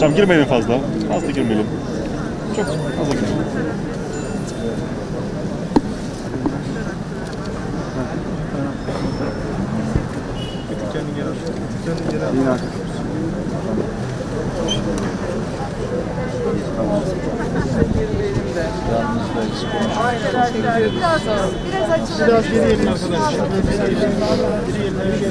Tamam girmeyelim fazla. Fazla girmeyelim. Çok fazla girmeyelim. Biraz geri gelin arkadaşlar. Geriye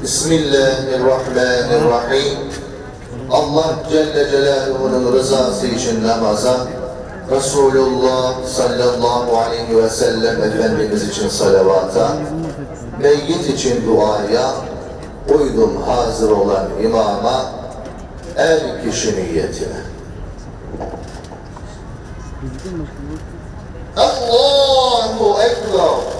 Bismillahirrahmanirrahim. Allah Celle Celaluhu'nun rızası için namaza, Resulullah sallallahu aleyhi ve sellem Efendimiz için salavata, meyyit için duaya, uydum hazır olan imama, er kişi niyetine. Allahu Ekber.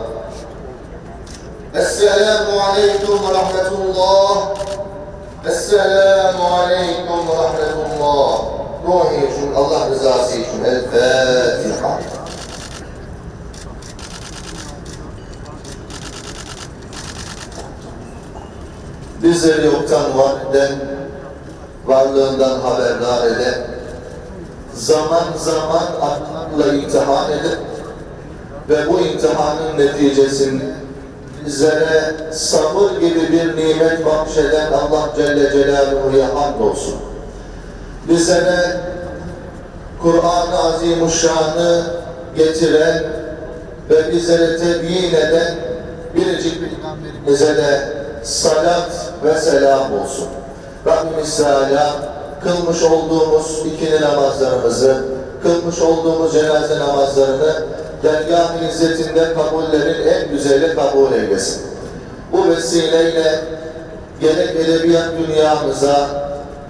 السلام عليكم ورحمة الله السلام عليكم ورحمة الله روحي için Allah rızası için El Fatiha. Bizleri yoktan var eden, varlığından haberdar eden, zaman zaman aklıyla imtihan edip ve bu imtihanın neticesinde bizlere sabır gibi bir nimet bahşeden Allah Celle Celaluhu'ya hamdolsun. Bizlere Kur'an-ı Azimuşşan'ı getiren ve bizlere tebyin eden biricik Peygamberimize de salat ve selam olsun. Rabbimiz Teala kılmış olduğumuz ikili namazlarımızı, kılmış olduğumuz cenaze namazlarını dergâh-ı kabullerin en güzeli kabul eylesin. Bu vesileyle gerek edebiyat dünyamıza,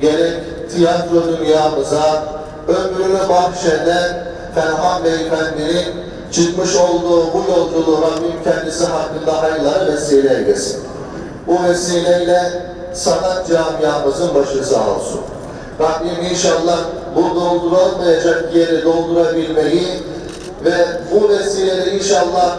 gerek tiyatro dünyamıza ömrünü bahşeden Ferhan Beyefendi'nin çıkmış olduğu bu yolculuğu Rabbim kendisi hakkında hayırlara vesile eylesin. Bu vesileyle sanat camiamızın başı sağ olsun. Rabbim inşallah bu doldurulmayacak yeri doldurabilmeyi ve bu vesileyle inşallah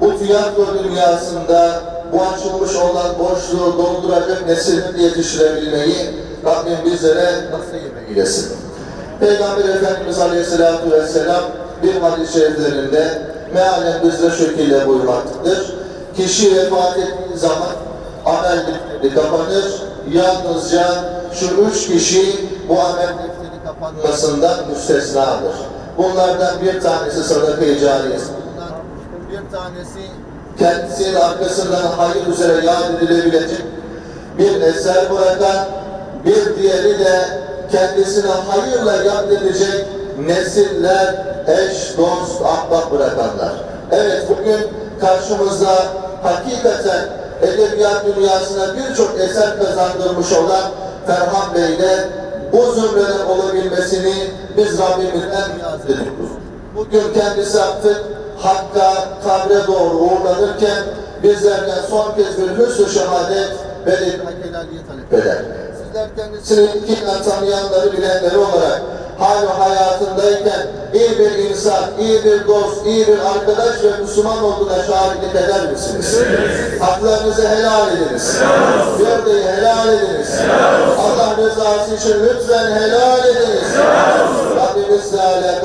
bu tiyatro dünyasında bu açılmış olan boşluğu dolduracak nesil yetiştirebilmeyi Rabbim bizlere nasip eylesin. Peygamber Efendimiz Aleyhisselatü Vesselam bir hadis-i şeriflerinde mealen bizde şekilde buyurmaktadır. Kişi vefat ettiği zaman amel defteri kapanır. Yalnızca şu üç kişi bu amel defteri kapanmasından müstesnadır. Bunlardan bir tanesi sadaka-i cariyesi. Bir tanesi kendisinin arkasından hayır üzere yad edilebilecek bir eser bırakan, bir diğeri de kendisine hayırla yad edecek nesiller, eş, dost, ahbap bırakanlar. Evet bugün karşımızda hakikaten edebiyat dünyasına birçok eser kazandırmış olan Ferhan Bey'de bu zümreden olabilmesini biz Rabbimizden niyaz ediyoruz. Bugün kendisi artık Hakk'a, kabre doğru uğurlanırken bizlerden son kez bir hüsnü şehadet ve helalliği talep eder. Sizler kendisini yakinen tanıyanları, bilenleri olarak hal hayatındayken iyi bir insan, iyi bir dost, iyi bir arkadaş ve Müslüman olduğuna şahitlik eder misiniz? Haklarınızı helal ediniz. Gövdeyi helal ediniz. Allah rızası için lütfen helal ediniz. Rabbimiz Teala